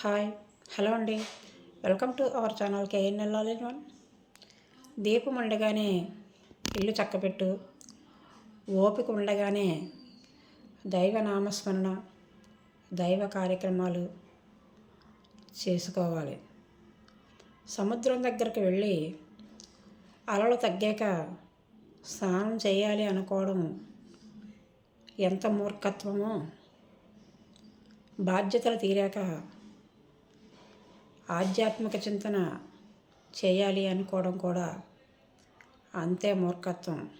Hi hello అండి. Welcome to our channel KNL all in one. దీపం ఉండగానే ఇల్లు చక్కబెట్టు. ఓపిక ఉండగానే దైవ నామస్మరణ దైవ కార్యక్రమాలు చేసుకోవాలి. సముద్రం దగ్గరికి వెళ్ళి అలలు తగ్గాక స్నానం చేయాలి అనుకోవడం ఎంత మూర్ఖత్వమో. బాధ్యతలు తీరాక ఆధ్యాత్మిక చింతన చేయాలి అనుకోవడం కూడా అంతే మూర్ఖత్వం.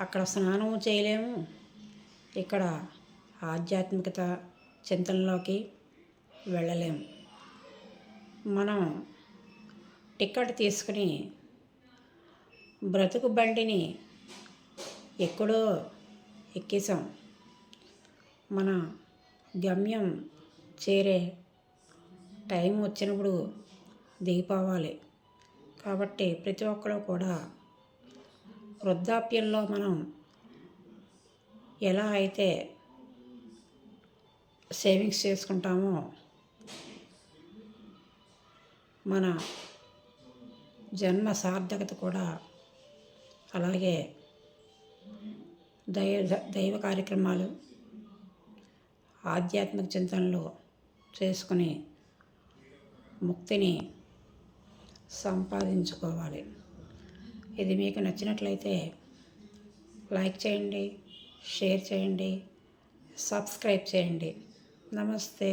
అక్కడ స్నానం చేయలేము. ఇక్కడ ఆధ్యాత్మికత చింతనలోకి వెళ్ళలేము మనం టికెట్ తీసుకుని బ్రతుకు బండిని ఎక్కడో ఎక్కేసాం మన గమ్యం చేరే టైం వచ్చినప్పుడు దిగిపోవాలి. కాబట్టి ప్రతి ఒక్కరు కూడా వృద్ధాప్యంలో మనం ఎలా అయితే సేవింగ్స్ చేసుకుంటామో మన జన్మ సార్థకత కూడా అలాగే దైవ దైవ కార్యక్రమాలు ఆధ్యాత్మిక చింతనలు చేసుకుని ముక్తిని సంపాదించుకోవాలి. ఇది మీకు నచ్చినట్లయితే లైక్ చేయండి షేర్ చేయండి సబ్స్క్రైబ్ చేయండి. నమస్తే.